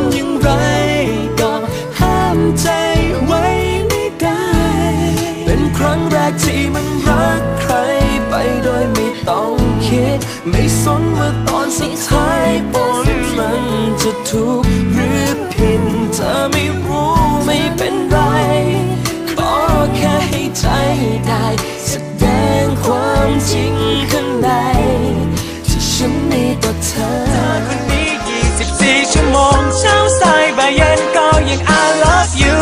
ำอย่างไรก็ห้ามใจไว้ไม่ได้ เป็นครั้งแรกที่มันรักใครไปโดยไม่ต้องคิด ไม่สนว่าตอนสุดท้ายผลมันจะทุก ยัง I love you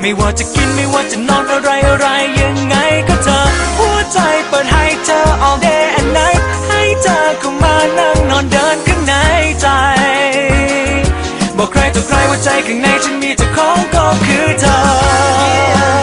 ไม่ว่าจะกินไม่ว่าจะนอนอะไรอะไรยังไงก็เธอ หัวใจเปิดให้เธอ all day and night ให้เธอเข้ามานั่งนอนเดินข้างในใจ บอกใครต่อใครว่าใจข้างในฉันมีแต่ของก็คือเธอ